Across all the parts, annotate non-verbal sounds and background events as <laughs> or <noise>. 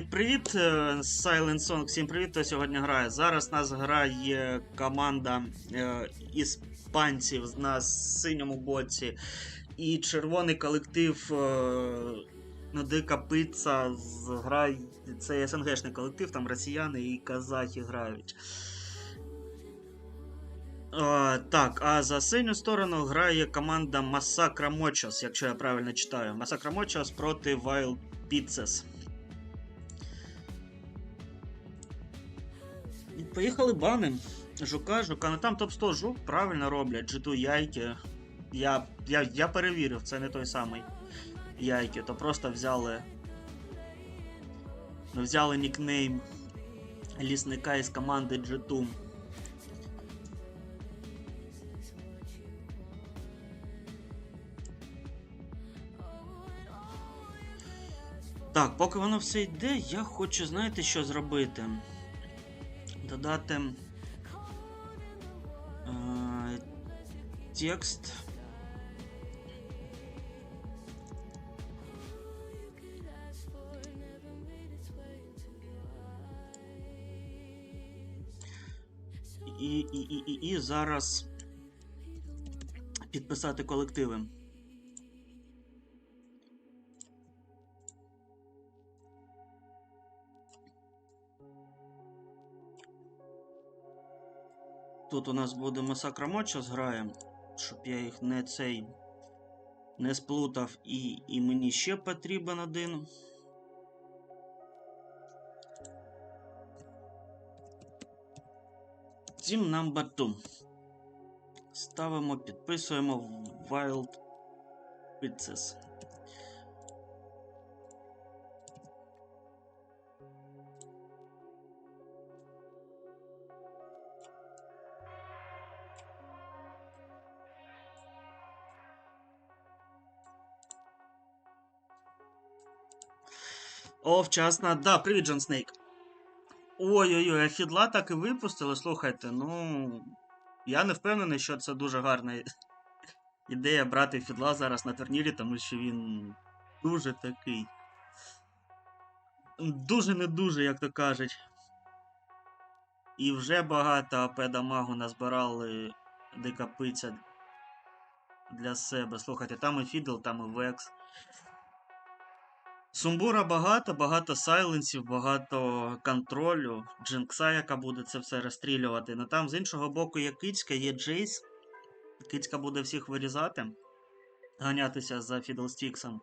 Привіт, е, Silent Song, всім привіт, хто сьогодні грає. Зараз нас грає команда е, іспанців на синьому боці і червоний колектив е, Дика Пицца з грає. Це СНГшний колектив, там росіяни і казахи грають. Так, а за синю сторону грає команда Масакра Мочос, якщо я правильно читаю. Масакра Мочос проти Wild Pizzas. Поїхали баним. Жука, жука. Ну там топ-100 жук правильно роблять. Джиту яйки. Я, я, я перевірив, це не той самий яйки, то просто взяли. ну, Взяли нікнейм лісника із команди G2. Так, поки воно все йде, я хочу, знаєте, що зробити? Додати е, текст. І, і, і, і, і зараз підписати колективи. Тут у нас буде Масакра Моча зграє, щоб я їх не цей не сплутав і, і мені ще потрібен один. Team number 2. Ставимо, підписуємо Wild Pizzas. О, вчасно. Да, привіт, Джон Снейк. Ой-ой-ой, а фідла так і випустили. Слухайте, ну. Я не впевнений, що це дуже гарна <laughs> ідея брати фідла зараз на турнірі, тому що він дуже такий. Дуже не дуже, як то кажуть. І вже багато АП дамагу назбирали дика пиця для себе. Слухайте, там і Фідл, там і Векс. Сумбура багато, багато сайленсів, багато контролю. Джинкса, яка буде це все розстрілювати. Ну там з іншого боку є Кицька, є Джейс. Кицька буде всіх вирізати, ганятися за Фідлстіксом.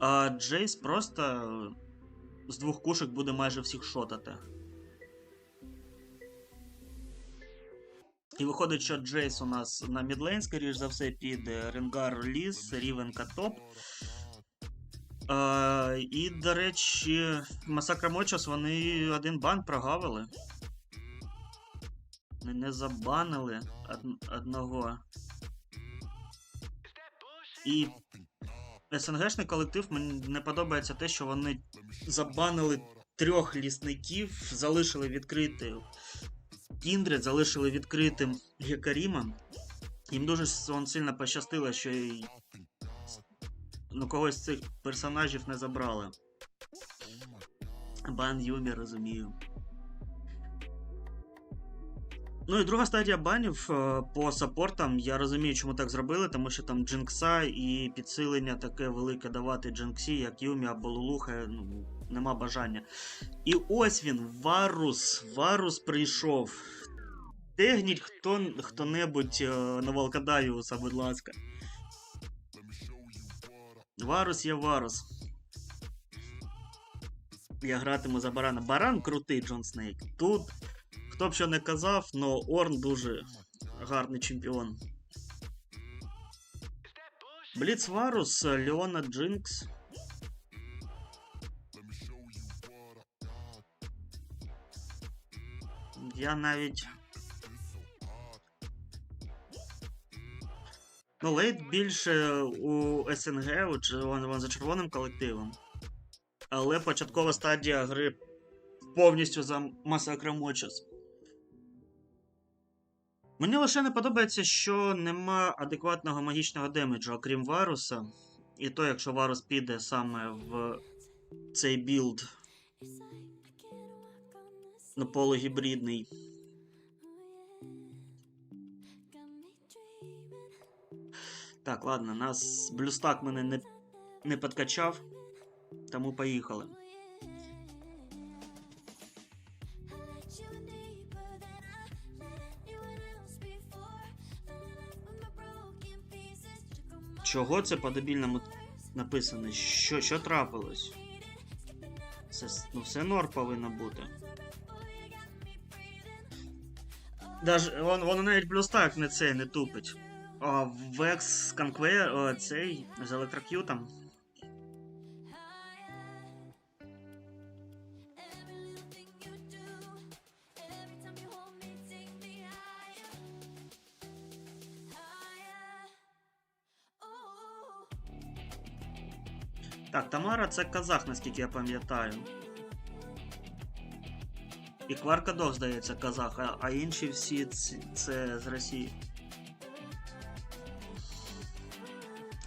А Джейс просто з двох кушок буде майже всіх шотати. І виходить, що Джейс у нас на мідлейн, скоріш за все, піде Ренгар Ліс, Рівенка топ. А, і, до речі, Масакра Мочос вони один бан прогавили. Не забанили од- одного. І СНГшний колектив мені не подобається те, що вони забанили трьох лісників, залишили відкритим Кіндред, залишили відкритим Гекаріма. Їм дуже сильно пощастило, що ну, когось з цих персонажів не забрали. Бан Юмі, розумію. Ну і друга стадія банів е, по саппортам. Я розумію, чому так зробили, тому що там Джинкса і підсилення таке велике давати Джинксі, як Юмі або Лулуха, ну, нема бажання. І ось він, Варус. Варус прийшов. Тегніть хто, хто-небудь е, на Волкодавіуса, будь ласка. Варус є Варус. Я гратиму за барана. Баран крутий Джон Снейк. Тут, хто б що не казав, но Орн дуже гарний чемпіон. Бліц Варус, Леона Джинкс. Я навіть. Ну, лейт більше у СНГ, у за червоним колективом. Але початкова стадія гри повністю за Масакра Мочос. Мені лише не подобається, що нема адекватного магічного демеджу, окрім Варуса. І то, якщо Варус піде саме в цей білд. Ну, полугібридний. Так, ладно, нас блюстак мене не, не підкачав, тому поїхали. Чого це по-дебільному написано? Що, що трапилось? Це, ну, все нор повинно бути. Даже, вон, воно навіть блюстак не цей не тупить. Векс Конквер, цей з електрокютом. Так, Тамара це казах, наскільки я пам'ятаю. І Кваркадов, здається, казах, а інші всі це з Росії.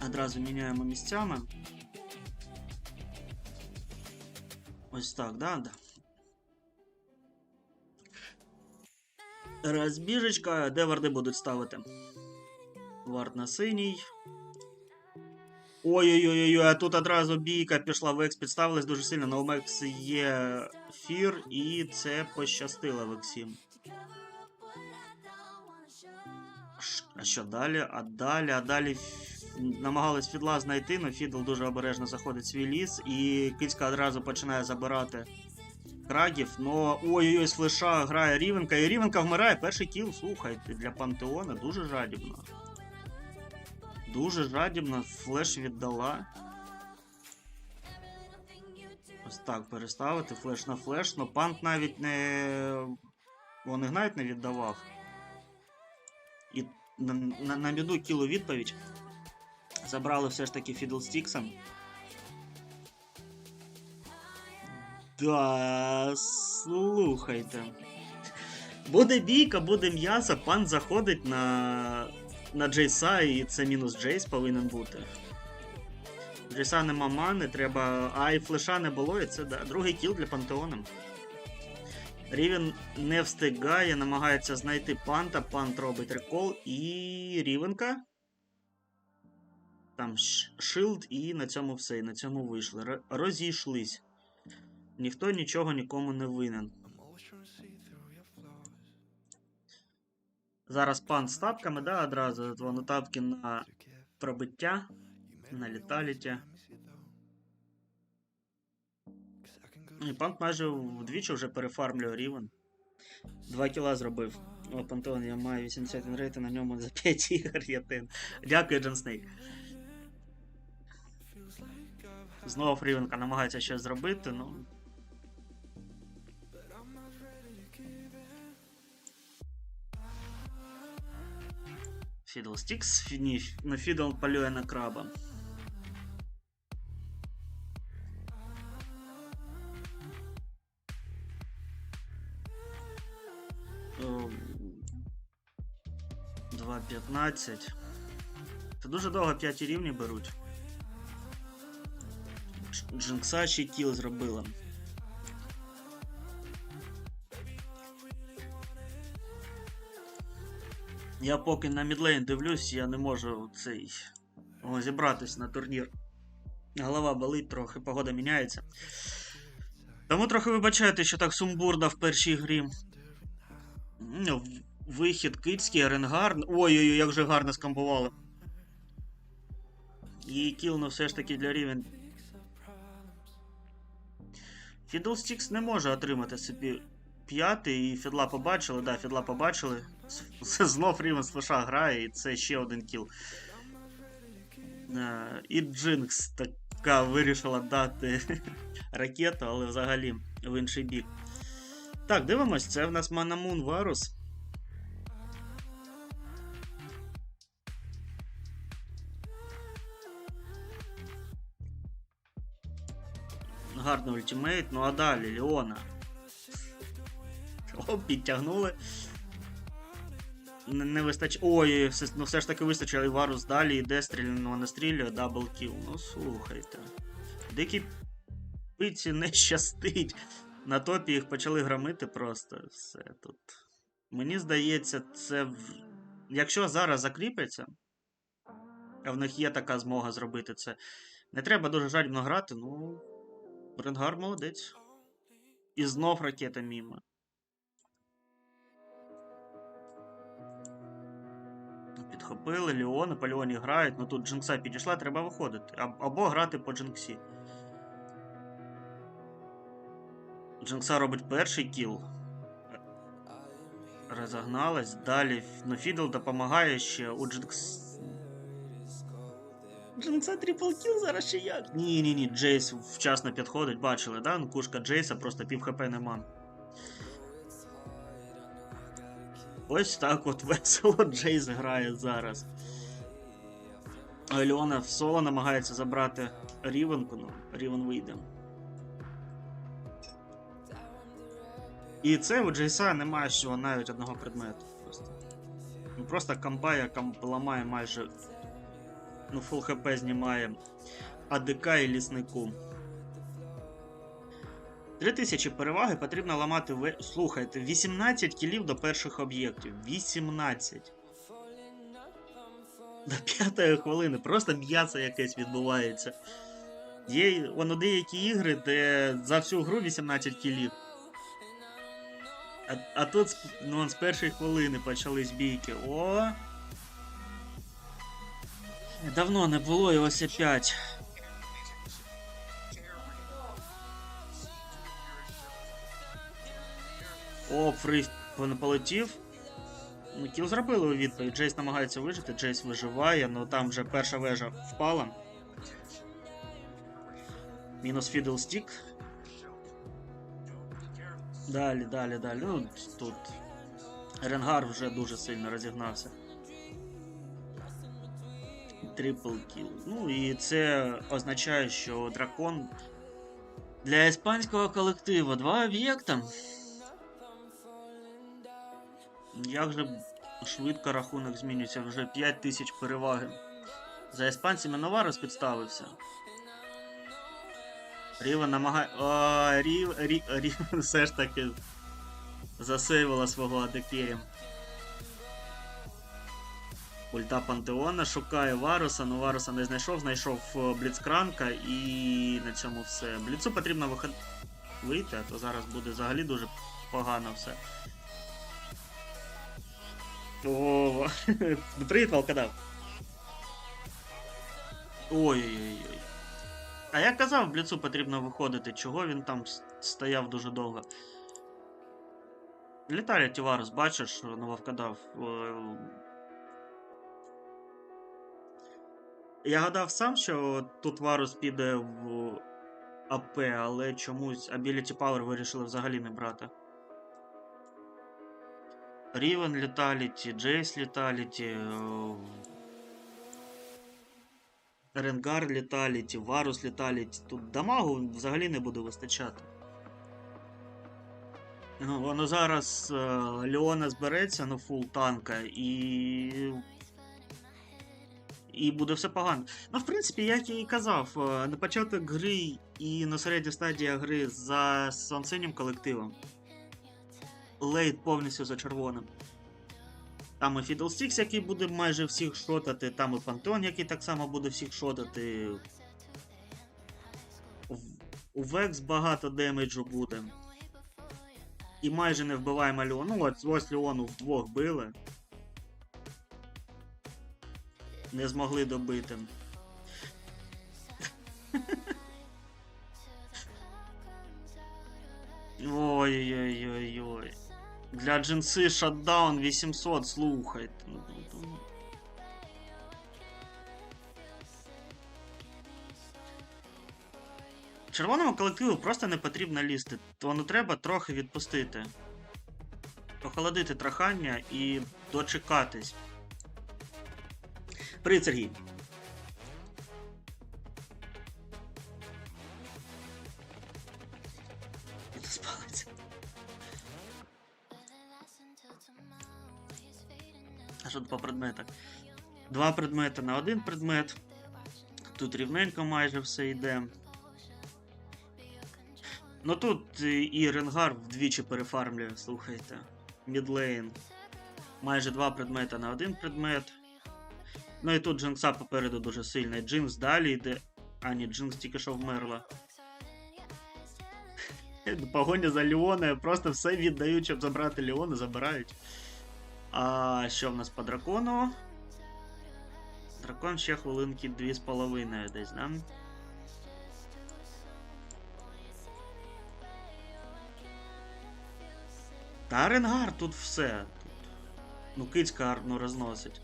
Одразу міняємо місцями. Ось так, да, да. Розбіжечка, де варди будуть ставити? Вард на синій. Ой-ой-ой, а тут одразу бійка пішла в екс, підставилась дуже сильно. На Омекс є фір, і це пощастило в ексі. Ш- А що далі? А далі, а далі намагались Фідла знайти, але Фідл дуже обережно заходить в свій ліс, і Кицька одразу починає забирати крагів. Но ой-ой-ой, з флеша грає Рівенка, і Рівенка вмирає. Перший кіл, слухайте, для Пантеона дуже жадібно. Дуже жадібно флеш віддала. Ось так переставити флеш на флеш, но пант навіть не. Вон Ігнайт не віддавав. І на, на, на біду кілу відповідь. Забрали все ж таки Фідлстіксом. Да, слухайте. Буде бійка, буде м'ясо, пан заходить на. на Джейса, і це мінус Джейс повинен бути. Джейса нема мани, треба. А і флеша не було, і це да. Другий кіл для пантеона. Рівен не встигає, намагається знайти панта, пант робить рекол і Рівенка. Там шилд, і на цьому все. І на цьому вийшли. Розійшлись. Ніхто нічого нікому не винен. Зараз пан з тапками, да, одразу. Воно тапки на пробиття, на літаліті. І панк майже вдвічі вже перефармлює рівень. 2 кіла зробив. О, Пантеон, я маю 81 рейтинг, на ньому за 5 ігор є тин. Дякую, Джон Снейк. Знову Фрівенка намагається щось зробити, ну. Фідлстікс, Фіні, ну Фідл полює на краба. Ем, 2.15. Це дуже довго 5 рівні беруть. Дж- Джинкса ще кіл зробила. Я поки на мідлейн дивлюсь, я не можу цей зібратись на турнір. Голова болить трохи, погода міняється. Тому трохи вибачайте, що так сумбурно в першій грі. Ну, Вихід кицький, Ренгар. Ой-ой-ой, як же гарно скамбували. І кіл, ну все ж таки для рівень. Фідлстікс не може отримати собі п'ятий, і Фідла побачили, да, Фідла побачили. Знов рівень з США грає, і це ще один кіл. Е, І Джинкс така вирішила дати <laughs> ракету, але взагалі в інший бік. Так, дивимось, це в нас Манамун Варус. Гарний ультимейт, ну а далі Леона. О, підтягнули. Не, не вистач... Ой, ну все ж таки вистачило Варус далі, йде стріляного настрілює, дабл кіл. Ну слухайте. Дикий. Пиці не щастить. На топі їх почали громити просто все тут. Мені здається, це. в- Якщо зараз закріпиться, а в них є така змога зробити це. Не треба дуже жадібно грати, ну. Ренгар молодець. І знов ракета мімо. Підхопили, Леони, по Леоні грають, ну тут Джинкса підійшла, треба виходити. Або грати по Джинксі. Джинкса робить перший кіл. Розогналась. Далі ну, Фідл допомагає ще у Джинкс. Джинкса трипл кіл зараз ще як? Ні, ні, ні, Джейс вчасно підходить, бачили, да? Ну, кушка Джейса просто пів хп нема. Ось так от весело Джейс грає зараз. А Леона в соло намагається забрати Рівенку, ну, Рівен вийде. І це у Джейса немає всього навіть одного предмету. Просто. Ну, просто компа, яка ламає майже. Ну, фул хп знімає АДК і ліснику. 3000 переваги потрібно ламати в. Слухайте, 18 кілів до перших об'єктів. 18. До п'ятої хвилини. Просто м'ясо якесь відбувається. Є воно деякі ігри, де за всю гру 18 кілів. А, а тут ну, з першої хвилини почались бійки. О! Давно не було і ось опять. О, фриф полетів. Ну, кіл зробили у відповідь. Джейс намагається вижити, Джейс виживає, ну там вже перша вежа впала. Мінус Фідл Стік. Далі, далі, далі. Ну, тут. Ренгар вже дуже сильно розігнався. Трипл кіл. Ну і це означає, що дракон для іспанського колективу два об'єкта. Як же швидко рахунок змінюється, вже 5 тисяч переваги. За іспанцями Новарос підставився. Рівен намагає. О, Рів... Рів... Рівен <laughs> все ж таки засейвила свого адекері. Ульта Пантеона шукає Варуса, але Варуса не знайшов, знайшов е, Бліцкранка і на цьому все. Бліцу потрібно виход... вийти, а то зараз буде взагалі дуже погано все. О, ну привіт, <laughs> волкодав. Ой-ой-ой. А я казав, Бліцу потрібно виходити, чого він там стояв дуже довго. Літає Тіварус, бачиш, ну вовкодав. Я гадав сам, що тут Варус піде в АП, але чомусь Ability Power вирішили взагалі не брати. Рівен літаліті, Джейс літаліті, Ренгар літаліті, Варус літаліті. Тут дамагу взагалі не буде вистачати. Ну, воно зараз е, Леона збереться на фул танка і. І буде все погано. Ну, в принципі, як я і казав, е, на початок гри і на середній стадії гри за синім колективом. Лейт повністю за червоним. Там і Fiddlesticks, який буде майже всіх шотати, там і Пантеон, який так само буде всіх шотати. У Векс багато демеджу буде. І майже не вбиваємо Леон. Ну, ось, ось Леону вдвох били. Не змогли добити. Ой-ой-ой-ой. Для джинси шатдаун 800, слухайте. Ну, ну, ну. Червоному колективу просто не потрібно лізти, воно треба трохи відпустити. Охолодити трахання і дочекатись. Привіт, Сергій. А що по предметах? Два предмети на один предмет. Тут рівненько майже все йде. Ну тут і і Ренгар вдвічі перефармлює, слухайте. Мідлейн. Майже два предмети на один предмет. Ну і тут Джинкса попереду дуже сильна. Джинкс далі йде. А, ні, Джинкс тільки що вмерла. <laughs> Погоня за Леона, просто все віддають, щоб забрати Леона, забирають. А що в нас по дракону? Дракон ще хвилинки 2,5 десь, да? Та Ренгар тут все. Тут. Ну, кицька гарно розносить.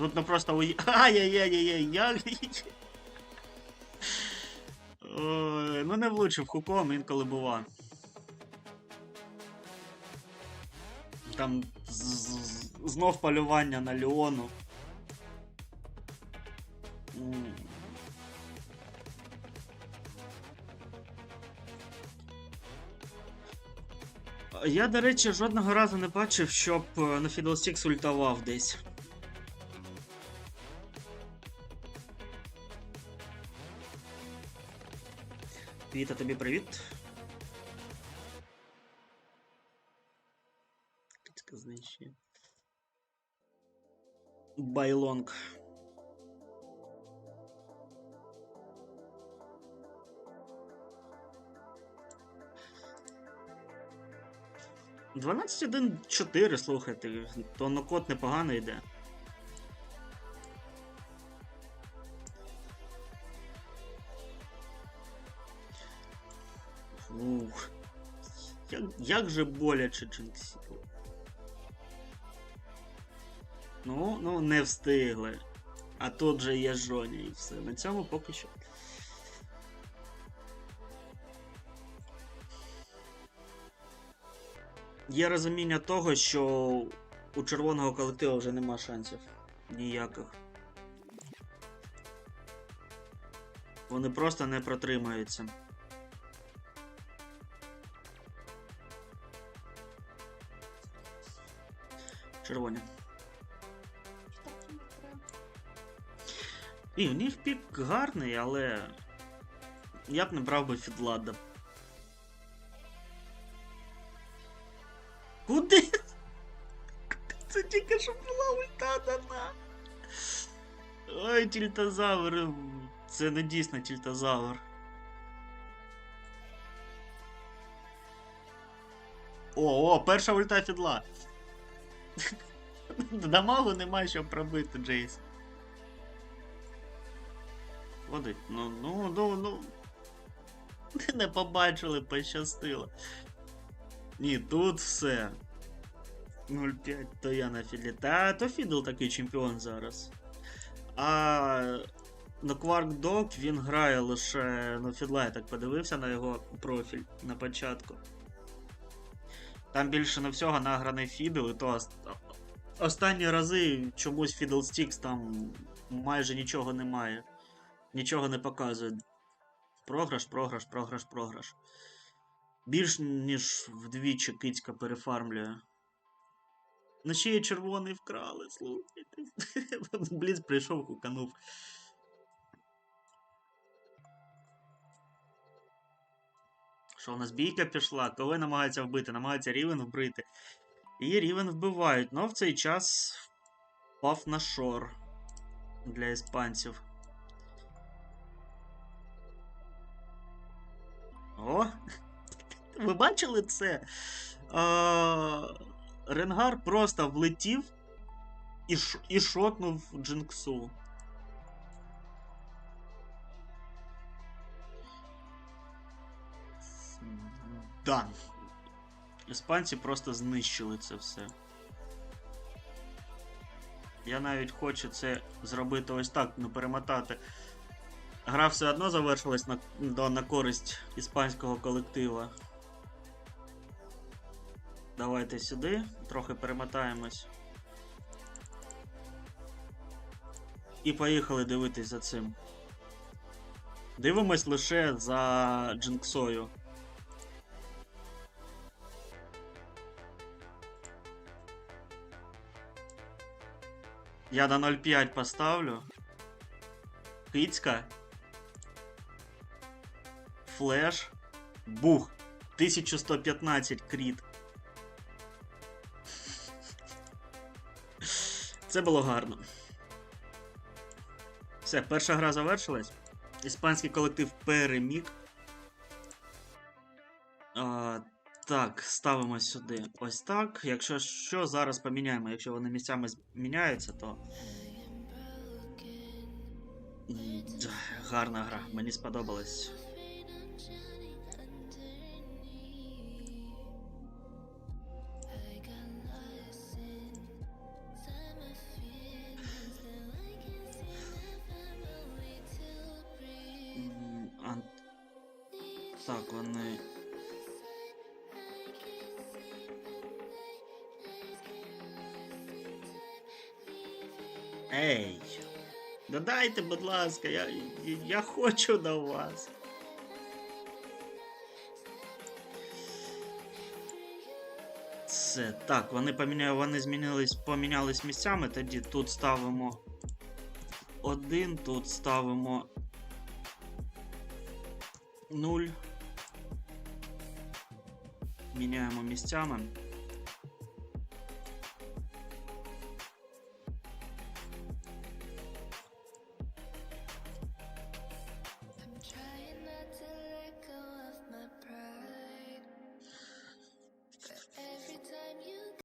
Тут ну просто уй... <laughs> Ай-яй-яй-яй-яй, ну не влучив хуком, інколи бува. Там знов полювання на Леону. М. Я, до речі, жодного разу не бачив, щоб е, на Fiddlesticks ультавав десь. Віта, тобі привіт. Знищує. Байлонг. Дванадцять один чотири, слухайте, то нокот непогано йде. Як, же боляче Джинксіл. Ну, ну, не встигли. А тут же є Жоня і все. На цьому поки що. Є розуміння того, що у червоного колективу вже нема шансів. Ніяких. Вони просто не протримаються. Червоні. І у них пік гарний, але я б не брав би Фідлада. Куди? Це тільки що була ульта дана. Ой, тільтозавр. Це не дійсно тільтозавр. О, о, перша ульта Фідла. <laughs> Дамагу немає щоб пробити, Джейс. Водить, ну, ну, ну, ну. <laughs> Не побачили, пощастило. Ні, тут все. 0-5, то я на Фідлі. Та то Фідл такий чемпіон зараз. А на Quark Dog він грає лише на Фідла, я так подивився на його профіль на початку. Там більше не всього награний Фідл, і то останні рази чомусь Fiddlesticks там майже нічого немає. Нічого не показує. Програш, програш, програш, програш. Більш ніж вдвічі кицька перефармлює. Ну ще й червоний вкрали, слухайте. <laughs> Бліц прийшов, хуканув. Що у нас бійка пішла? Кого намагаються вбити? Намагаються рівен вбити. І рівен вбивають, але в цей час впав на шор для іспанців. О! <laughs> Ви бачили це? А, Ренгар просто влетів і, ш... і шотнув Джинксу. Да. Іспанці просто знищили це все. Я навіть хочу це зробити ось так, ну перемотати. Гра все одно завершилась на, до- на користь іспанського колектива. Давайте сюди, трохи перемотаємось. І поїхали дивитись за цим. Дивимось лише за Джинксою. Я на 0,5 поставлю. Кицька. Флеш. Бух. 1115 кріт. Це було гарно. Все, перша гра завершилась. Іспанський колектив переміг. А, так, ставимо сюди ось так. Якщо що, зараз поміняємо. Якщо вони місцями зміняються, то. Гарна гра, мені сподобалось. Додайте, будь ласка, я, я, хочу до вас. Це так, вони поміняли, вони змінились, помінялись місцями. Тоді тут ставимо один, тут ставимо 0. Міняємо місцями.